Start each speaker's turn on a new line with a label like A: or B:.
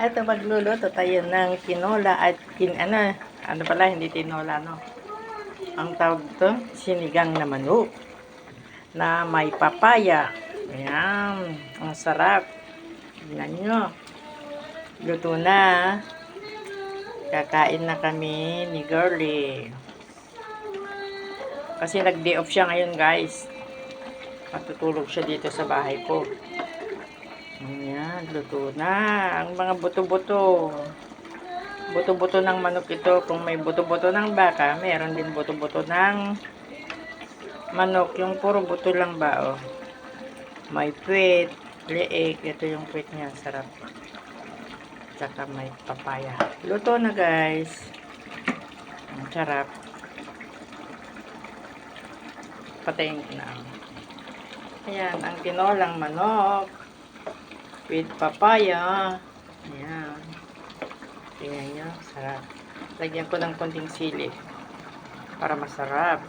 A: Ito magluluto tayo ng tinola at kin ano, ano pala hindi tinola no. Ang tawag to, sinigang na manok na may papaya. Ayan, ang sarap. Tingnan nyo. Luto na. Kakain na kami ni Girlie. Kasi nag-day off siya ngayon guys. Matutulog siya dito sa bahay ko. Ayan, luto na. Ang mga buto-buto. Buto-buto ng manok ito. Kung may buto-buto ng baka, meron din buto-buto ng manok. Yung puro buto lang ba, oh. May puwet, leeg. Ito yung puwet niya. Sarap. Tsaka may papaya. Luto na, guys. Ang sarap. Patayin ko na. Ayan, ang tinolang manok with papaya. Ayan. Tingnan nyo, sarap. Lagyan ko ng konting sili para masarap.